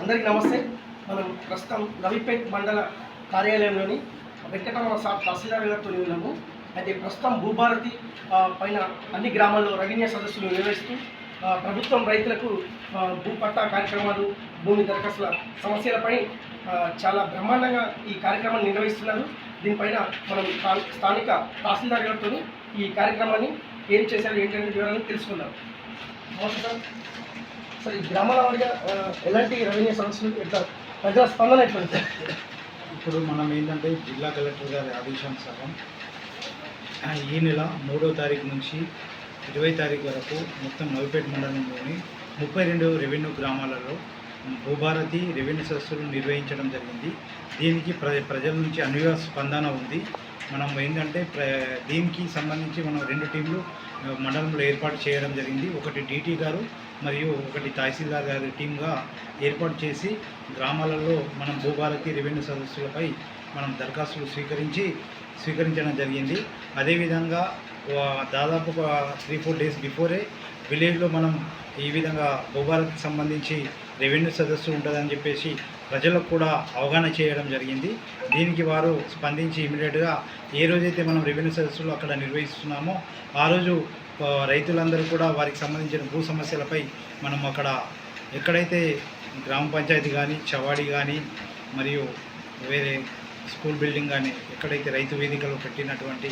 అందరికీ నమస్తే. మనం ప్రస్తుతం నవీపేట్ మండల కార్యాలయంలోని వెంకటరమణ సార్ తహసీల్దార్ గారితో ఉన్నాము. అయితే ప్రస్తుతం భూభారతి పైన అన్ని గ్రామాల్లో రెవెన్యూ సదస్సులు నిర్వహిస్తూ ప్రభుత్వం రైతులకు భూ పట్టా కార్యక్రమాలు భూమి దరఖాస్తుల సమస్యలపై చాలా బ్రహ్మాండంగా ఈ కార్యక్రమాన్ని నిర్వహిస్తున్నారు. దీనిపైన మనం స్థానిక తహసీల్దార్ గారితో ఈ కార్యక్రమాన్ని ఏం చేశారు ఏంటనే వివరాలను తెలుసుకుందాం. సార్. ఈ గ్రామాల వారిగా ఎలాంటి రెవెన్యూ సమస్యలు ఎట్లా ప్రజల స్పందన ఎట్లా ఇప్పుడు మనం ఏంటంటే జిల్లా కలెక్టర్ గారి ఆదేశానుసారం సగం ఈ నెల మూడో తారీఖు నుంచి ఇరవై తారీఖు వరకు మొత్తం నవిపేట మండలంలోని ముప్పై రెండు రెవెన్యూ గ్రామాలలో భూభారతి రెవెన్యూ సదస్సులు నిర్వహించడం జరిగింది. దీనికి ప్ర ప్రజల నుంచి అనువ స్పందన ఉంది. మనం ఏంటంటే ప్ర దీనికి సంబంధించి మనం రెండు టీంలు మండలంలో ఏర్పాటు చేయడం జరిగింది. ఒకటి డీటీ గారు మరియు ఒకటి తహసీల్దార్ గారి టీంగా ఏర్పాటు చేసి గ్రామాలలో మనం భూభారతి రెవెన్యూ సదస్సులపై మనం దరఖాస్తులు స్వీకరించి స్వీకరించడం జరిగింది. అదేవిధంగా దాదాపు ఒక త్రీ ఫోర్ డేస్ బిఫోరే విలేజ్లో మనం ఈ విధంగా భూభారత్కి సంబంధించి రెవెన్యూ సదస్సు ఉంటుందని చెప్పేసి ప్రజలకు కూడా అవగాహన చేయడం జరిగింది. దీనికి వారు స్పందించి ఇమీడియట్గా ఏ రోజైతే మనం రెవెన్యూ సదస్సులు అక్కడ నిర్వహిస్తున్నామో ఆ రోజు రైతులందరూ కూడా వారికి సంబంధించిన భూ సమస్యలపై మనం అక్కడ ఎక్కడైతే గ్రామ పంచాయతీ కానీ చవాడి కానీ మరియు వేరే స్కూల్ బిల్డింగ్ కానీ ఎక్కడైతే రైతు వేదికలు పెట్టినటువంటి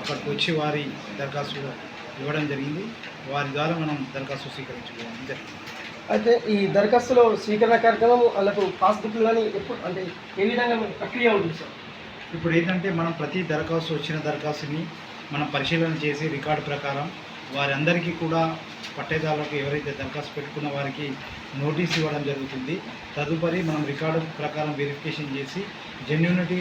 అక్కడికి వచ్చి వారి దరఖాస్తులు ఇవ్వడం జరిగింది. వారి ద్వారా మనం దరఖాస్తు స్వీకరించుకోవడం జరిగింది. అయితే ఈ దరఖాస్తులో స్వీకరణ కార్యక్రమం వాళ్ళకు పాస్బుక్లు కానీ ఎప్పుడు అంటే ఏ విధంగా ప్రక్రియ ఉంటుంది సార్? ఇప్పుడు ఏంటంటే మనం ప్రతి దరఖాస్తు వచ్చిన దరఖాస్తుని మనం పరిశీలన చేసి రికార్డు ప్రకారం వారందరికీ కూడా పట్టేదారులకు ఎవరైతే దరఖాస్తు పెట్టుకున్న వారికి నోటీస్ ఇవ్వడం జరుగుతుంది. తదుపరి మనం రికార్డు ప్రకారం వెరిఫికేషన్ చేసి జెన్యునిటీ